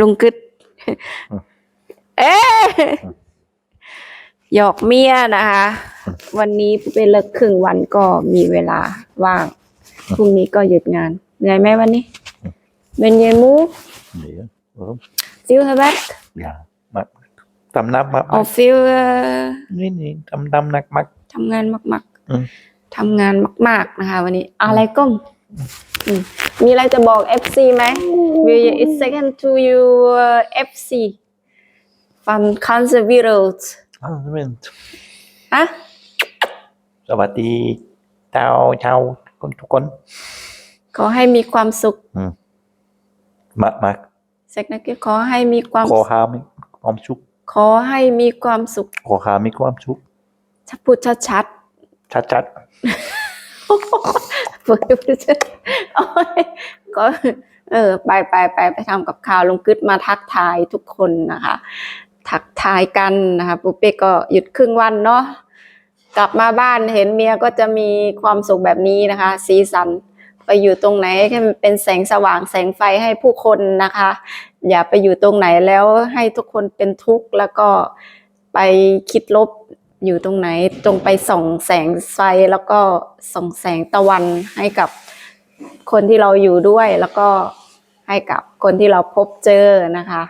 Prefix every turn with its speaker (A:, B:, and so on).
A: ลุงกึดเอ๊ะหยอกเมียนะคะ วันนี้เป็นเลิกครึ่งวันก็มีเวลาว่างพรุ่งนี้ก็หยุดงานเหนื่อยไหมวันนี้เป็นเยมู
B: Meer. Waarom?
A: ฟิลเฮบัต
B: Ja, maar tam nam maar
A: ออฟิล
B: nee nee tam nam nak mak
A: ทำงานมาก
B: อืม
A: ๆทำงานมาก ๆ นะคะ วันนี้ อะไรก้มอื มมีอะไรจะบอก FC ไหม Will you it's second to you uh, FC from Cancer Virus
B: ah bent
A: ฮะ
B: สวัสดีชาวชาวคนทุกคน
A: ขอให้มีความสุข
B: มามา
A: เซกนักขอให้มีความ
B: ขอหามีความสุข
A: ขอให้มีความสุข
B: ขอหามีความสุข
A: ชัดพูดชัดชัด
B: ชัดชัด
A: ๆ พูดชัดโอ้ยก็เออไปไปไปไปทำกับข่าวลงกึดมาทักทายทุกคนนะคะ ทักทายกันนะคะปุ๊เป้ก็หยุดครึ่งวันเนาะกลับมาบ้านเห็นเมียก็จะมีความสุขแบบนี้นะคะ สีสันไปอยู่ตรงไหนให้มันเป็นแสงสว่างแสงไฟให้ผู้คนนะคะ อย่าไปอยู่ตรงไหนแล้วให้ทุกคนเป็นทุกข์แล้วก็ไปคิดลบ อยู่ตรงไหนจงไปส่องแสงไฟแล้วก็ส่องแสงตะวันให้กับคนที่เราอยู่ด้วยแล้วก็ให้กับคนที่เราพบเจอนะคะ